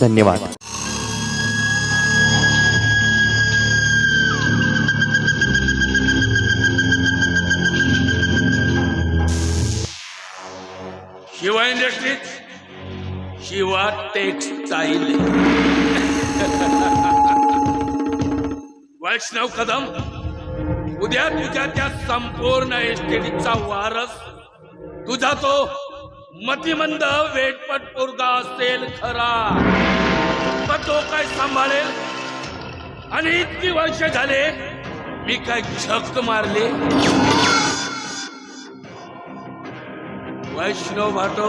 धन्यवाद. Shiva industries Shiva textile वैष्णव कदम उद्या तुझ्या त्या संपूर्ण एस्टेटचा वारस तुझा तो मतिमंद वेटपट पोरगा असेल खरा. पण तो काय सांभाळेल? आणि इतकी वर्ष झाले मी काय झक मारले? वैष्णव भाटो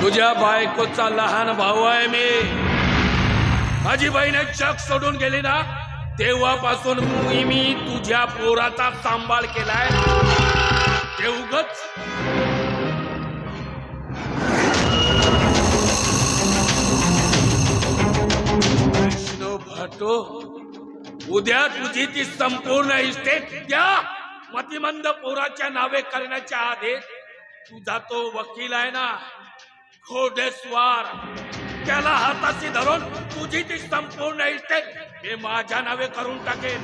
तुझ्या बायकोचा लहान भाऊ आहे मी. माझी बहीण जग सोडून गेली ना तेव्हापासून मी मी तुझ्या पोराचा सांभाळ केलाय. ते उगच वैष्णव उद्या तुझी ती संपूर्ण इस्टेट त्या मतिमंद पोराच्या नावे करण्याच्या आदेश तुझा तो वकील आहे ना घोडेस्वार. त्याला हाताशी धरून तुझी ती संपूर्ण इस्टेट हे माझ्या नावे करून टाकेन.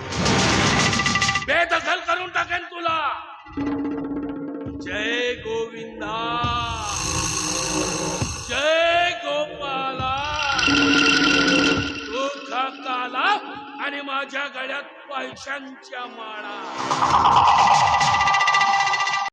बेदखल करून टाकेन तुला. जय गोविंदा. आणि माझ्या गळ्यात पैशांच्या माळा.